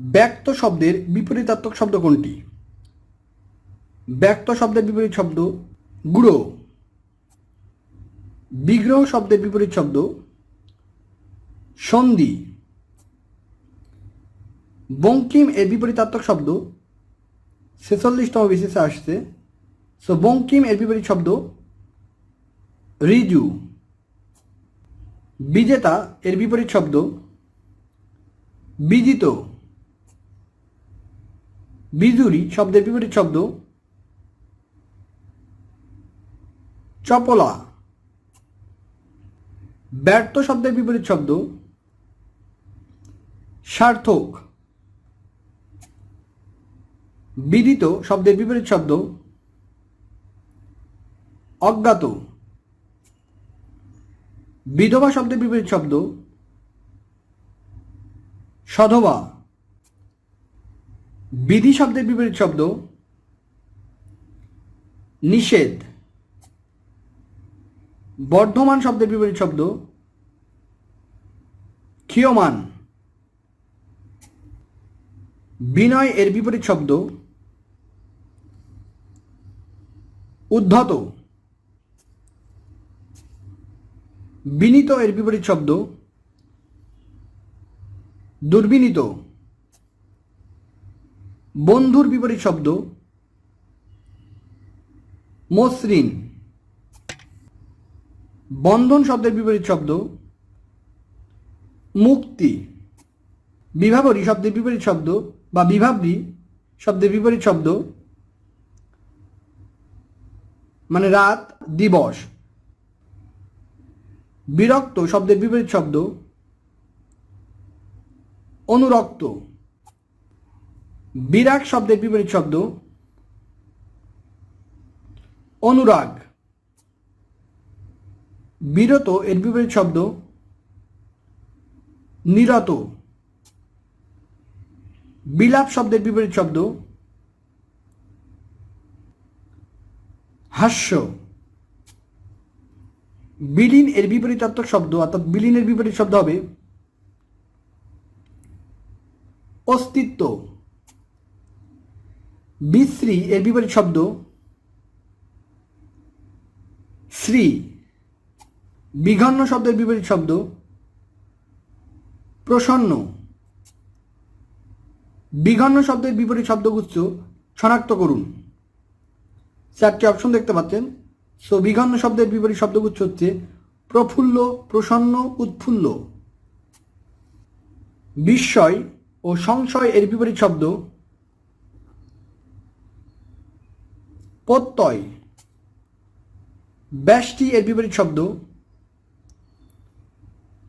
ব্যক্ত শব্দের বিপরীতাত্মক শব্দ কোনটি? ব্যক্ত শব্দের বিপরীত শব্দ গুঁড়ো। বিগ্রহ শব্দের বিপরীত শব্দ সন্ধি। বঙ্কিম এর বিপরীতাত্মক শব্দ ছেচল্লিশতম বিশেষে আসছে। সো বঙ্কিম এর বিপরীত শব্দ রিজু। বিজেতা এর বিপরীত শব্দ বিজিত। বিজুরি শব্দের বিপরীত শব্দ চপলা। ব্যর্থ শব্দের বিপরীত শব্দ সার্থক। বিদিত শব্দের বিপরীত শব্দ অজ্ঞাত। বিধবা শব্দের বিপরীত শব্দ সধবা। বিধি শব্দের বিপরীত শব্দ নিষেধ। বর্ধমান শব্দের বিপরীত শব্দ ক্ষীয়মান। বিনয় এর বিপরীত শব্দ উদ্ধত। বিনীত এর বিপরীত শব্দ দুর্বিনীত। বন্ধুর বিপরীত শব্দ মসৃণ। বন্ধন শব্দের বিপরীত শব্দ মুক্তি। বিভাবরী শব্দের বিপরীত শব্দ বা বিভাবরী শব্দের বিপরীত শব্দ মানে রাত, দিবস। বিরক্ত শব্দের বিপরীত শব্দ অনুরক্ত। বিরাগ শব্দের বিপরীত শব্দ অনুরাগ। বিরত এর বিপরীত শব্দ নিরত। বিলাপ শব্দের বিপরীত শব্দ হাস্য। বিলীন এর বিপরীতাত্মক শব্দ, অর্থাৎ বিলীনের বিপরীত শব্দ হবে অস্তিত্ব। বিশ্রী এর বিপরীত শব্দ শ্রী বিঘন্ন শব্দের বিপরীত শব্দ প্রসন্ন। বিঘন্ন শব্দের বিপরীত শব্দগুচ্ছ শনাক্ত করুন। চারটি অপশন দেখতে পাচ্ছেন। সো বিঘন্ন শব্দের বিপরীত শব্দগুচ্ছ হচ্ছে প্রফুল্ল, প্রসন্ন, উৎফুল্ল। বিস্ময় ও সংশয় এর বিপরীত শব্দ প্রত্যয়। ব্যষ্টি এর বিপরীত শব্দ।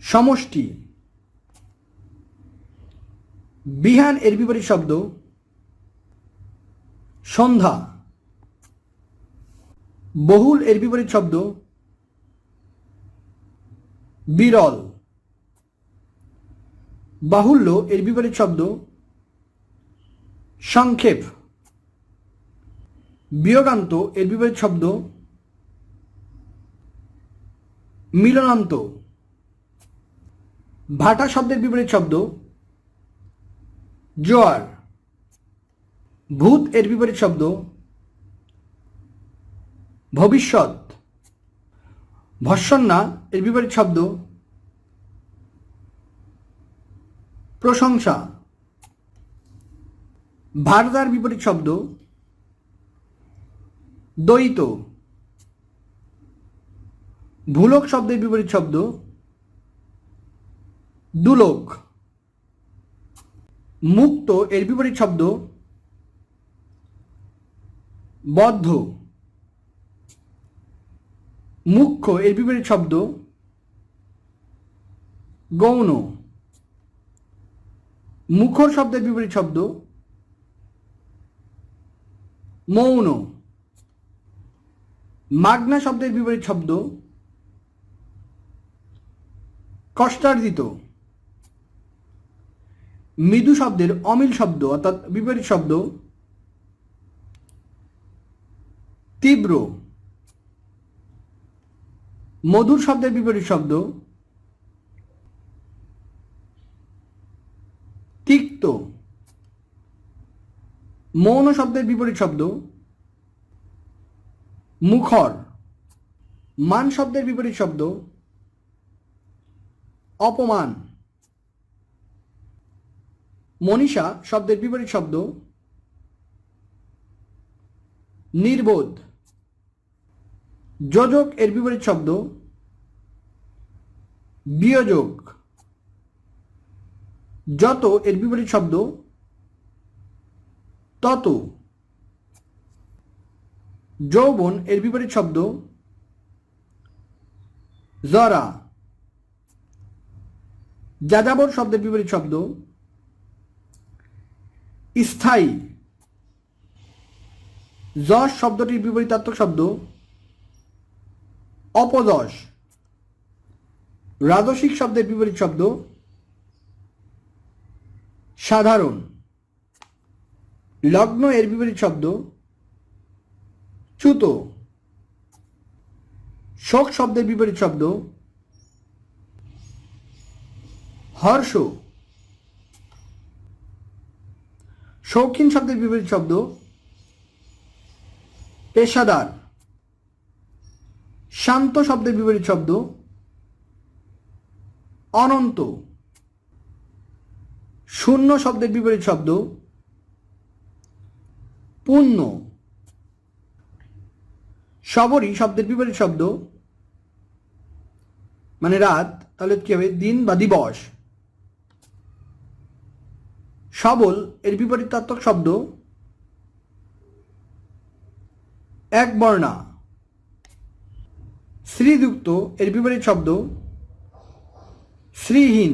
সমষ্টি। বিহান এর বিপরীত শব্দ। সন্ধ্যা। বহুল এর বিপরীত শব্দ। বিরল। বাহুল্য এর বিপরীত শব্দ। সংক্ষেপ। বিয়োগান্ত এর বিপরীত শব্দ মিলনান্ত। ভাটা শব্দের বিপরীত শব্দ জোয়ার। ভূত এর বিপরীত শব্দ ভবিষ্যৎ। ভর্ষণ্যা এর বিপরীত শব্দ প্রশংসা। ভারদার বিপরীত শব্দ দ্বৈত। ভুলক শব্দের বিপরীত শব্দ। দুলোক। মুক্ত এর বিপরীত শব্দ। বদ্ধ। মুখ্য এর বিপরীত শব্দ। গৌণ। মুখর শব্দের বিপরীত শব্দ। মৌন। মাগনা শব্দের বিপরীত শব্দ কষ্টার্জিত। মৃদু শব্দের অমিল শব্দ, অর্থাৎ বিপরীত শব্দ তীব্র। মধুর শব্দের বিপরীত শব্দ তিক্ত। মৌন শব্দের বিপরীত শব্দ মুখর, মান শব্দের বিপরীত শব্দ, অপমান। মনীষা শব্দের বিপরীত শব্দ, নির্বোধ। যোজক এর বিপরীত শব্দ, বিয়োজক। যত এর বিপরীত শব্দ, তত। যৌবন এর বিপরীত শব্দ জরা। যাযাবর শব্দের বিপরীত শব্দ স্থায়ী। যশ শব্দটির বিপরীতাত্মক শব্দ অপযশ। রাজসিক শব্দের বিপরীত শব্দ সাধারণ। লগ্ন এর বিপরীত শব্দ চ্যুত। শোক শব্দের বিপরীত শব্দ। হর্ষ। শৌখিন শব্দের বিপরীত শব্দ। পেশাদার। শান্ত শব্দের বিপরীত শব্দ। অনন্ত। শূন্য শব্দের বিপরীত শব্দ। পূর্ণ সবরই শব্দের বিপরীত শব্দ। মানে রাত, তাহলে কি হবে? দিন বা দিবস। সবল এর বিপরীতাত্মক শব্দ। এক বর্ণা। শ্রীযুক্ত এর বিপরীত শব্দ। শ্রীহীন।